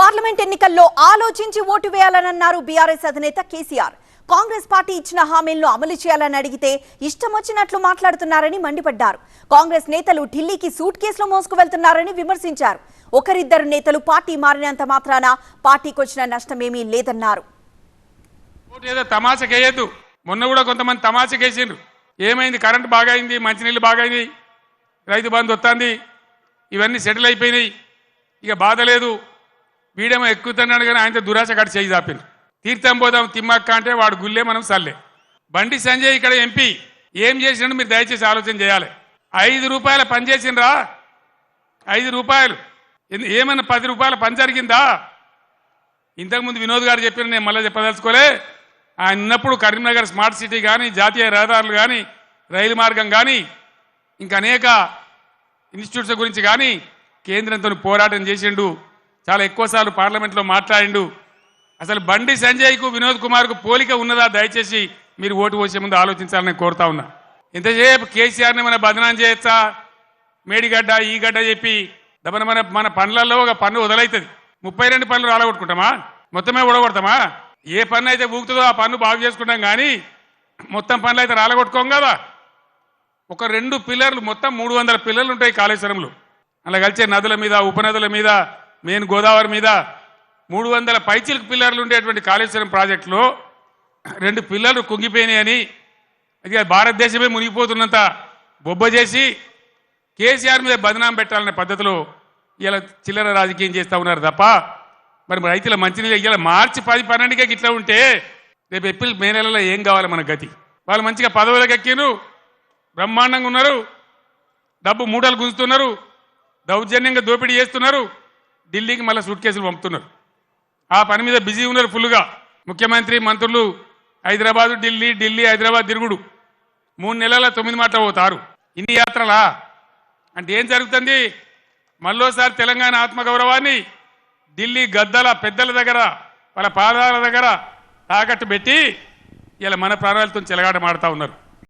Parliament ఎన్నికల్లో ఆలోచించి vote వేయాలనన్నారు BRS అధినేత కేసీఆర్. కాంగ్రెస్ పార్టీ ఇచ్చిన హామీలను అమలు చేయాలని అడిగితే ఇష్టం వచ్చినట్లు మాట్లాడుతున్నారని మండిపడ్డారు. కాంగ్రెస్ నేతలు ఢిల్లీకి సూట్ కేసులో మోసుకు వెళ్తున్నారని విమర్శించారు. ఒకరిద్దరు నేతలు పార్టీ మారినంత మాత్రాన పార్టీకి వచ్చిన నష్టమేమీ లేదన్నారు. తమాషకేయద్దు మొన్న కూడా కొంతమంది తమాషకేసిండ్రు ఏమైంది? కరెంట్ బాగా అయింది మంచినీళ్ళు బాగా రైతు బంధు వస్తుంది ఇవన్నీ సెటిల్ అయిపోయినాయి. ఇక బాధ లేదు. వీడేమో ఎక్కుతున్నాడు కానీ ఆయనతో దురాశ కాడ చేయి చాపిండ్రు తీర్థం పోదాం తిమ్మక్క అంటే వాడు గుల్లే మనం సల్లే. బండి సంజయ్ ఇక్కడ ఎంపీ. ఏం చేసినాడు మీరు దయచేసి ఆలోచన చేయాలి. ఐదు రూపాయల పని చేసిండ్రా? ఐదు రూపాయలు. ఏమైనా ఏమన్నా పది రూపాయల పని జరిగిందా? ఇంతకుముందు వినోద్ గారు చెప్పిన నేను మళ్ళీ చెప్పదలుచుకోలే. ఆయన ఉన్నప్పుడు కరీంనగర్ స్మార్ట్ సిటీ కానీ జాతీయ రహదారులు కానీ రైలు మార్గం కానీ ఇంకా అనేక ఇన్స్టిట్యూట్స్ గురించి కానీ కేంద్రంతో పోరాటం చేసిండు చాలా ఎక్కువసార్లు పార్లమెంట్లో మాట్లాడిండు. అసలు బండి సంజయ్కు వినోద్ కుమార్కు పోలిక ఉన్నదా? దయచేసి మీరు ఓటు పోసే ముందు ఆలోచించాలని కోరుతా ఉన్నా. ఇంతసేపు కేసీఆర్ని మన బదనాం చేయొచ్చా మేడిగడ్డ ఈ గడ్డ చెప్పి దమన మన మన పనులలో ఒక పన్ను వదలవుతుంది ముప్పై రెండు పనులు రాలగొట్టుకుంటామా? మొత్తమే ఊడగొడతామా? ఏ పన్ను అయితే ఊగుతుందో ఆ పన్ను బాగు చేసుకుంటాం కానీ మొత్తం పనులు అయితే రాలగొట్టుకోం కదా. ఒక రెండు పిల్లర్లు మొత్తం మూడు వందల పిల్లర్లు ఉంటాయి కాళేశ్వరంలో. అలా కలిసే నదుల మీద ఉపనదుల మీద మెయిన్ గోదావరి మీద మూడు వందల పైచిలకు పిల్లర్లు ఉండేటువంటి కాళేశ్వరం ప్రాజెక్టులో రెండు పిల్లర్లు కుంగిపోయినాయని అది భారతదేశమే మునిగిపోతున్నంత బొబ్బ చేసి కేసీఆర్ మీద బదనాం పెట్టాలనే పద్ధతిలో ఇలా చిల్లర రాజకీయం చేస్తా ఉన్నారు తప్ప మరి రైతుల మంచినీళ్ళు ఇలా మార్చి పది పన్నెండుకే ఇట్లా ఉంటే రేపు ఏప్రిల్ మే నెలలో ఏం కావాలి మన గతి? వాళ్ళు మంచిగా పదవులకు ఎక్కిను బ్రహ్మాండంగా ఉన్నారు డబ్బు మూటలు గుంజుతున్నారు దౌర్జన్యంగా దోపిడీ చేస్తున్నారు ఢిల్లీకి మళ్ళీ సూట్ కేసులు పంపుతున్నారు. ఆ పని మీద బిజీ ఉన్నారు ఫుల్గా ముఖ్యమంత్రి మంత్రులు హైదరాబాదు ఢిల్లీ ఢిల్లీ హైదరాబాద్ తిరుగుడు. మూడు నెలల తొమ్మిది మాటలు పోతారు. ఇన్ని యాత్రలా? అంటే ఏం జరుగుతుంది? మళ్ళోసారి తెలంగాణ ఆత్మగౌరవాన్ని ఢిల్లీ గద్దల పెద్దల దగ్గర వాళ్ళ పాదాల దగ్గర తాకట్టు పెట్టి ఇలా మన ప్రాణాలతో చెలగాటమాడుతూ ఉన్నారు.